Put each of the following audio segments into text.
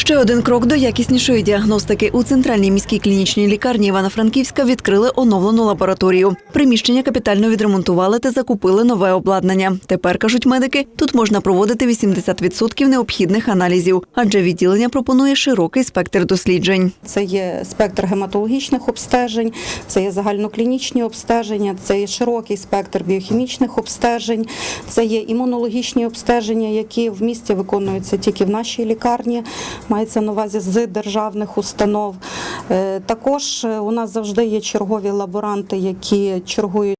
Ще один крок до якіснішої діагностики. У центральній міській клінічній лікарні Івано-Франківська відкрили оновлену лабораторію. Приміщення капітально відремонтували та закупили нове обладнання. Тепер кажуть медики, тут можна проводити 80% необхідних аналізів, адже відділення пропонує широкий спектр досліджень. Це є спектр гематологічних обстежень, це є загальноклінічні обстеження, це є широкий спектр біохімічних обстежень, це є імунологічні обстеження, які в місті виконуються тільки в нашій лікарні, мається на увазі з державних установ. Е, Також е, у нас завжди є чергові лаборанти, які чергують.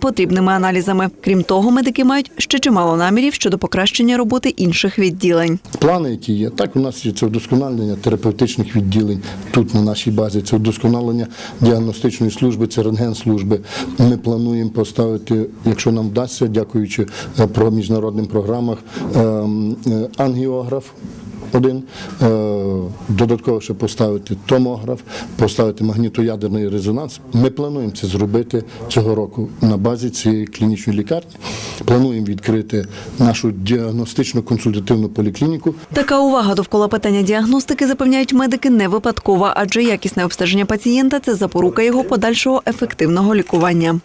Потрібними аналізами. Крім того, медики мають ще чимало намірів щодо покращення роботи інших відділень. Плани, які є, так у нас є це вдосконалення терапевтичних відділень тут на нашій базі. Це вдосконалення діагностичної служби, це рентген-служби. Ми плануємо поставити, якщо нам вдасться, дякуючи е, про міжнародним програмах, ем, е, ангіограф. Один е, додатково ще поставити томограф, поставити магнітоядерний резонанс. Ми плануємо це зробити цього року на базі цієї клінічної лікарні. Плануємо відкрити нашу діагностично консультативну поліклініку. Така увага довкола питання діагностики запевняють медики не випадкова, адже якісне обстеження пацієнта це запорука його подальшого ефективного лікування.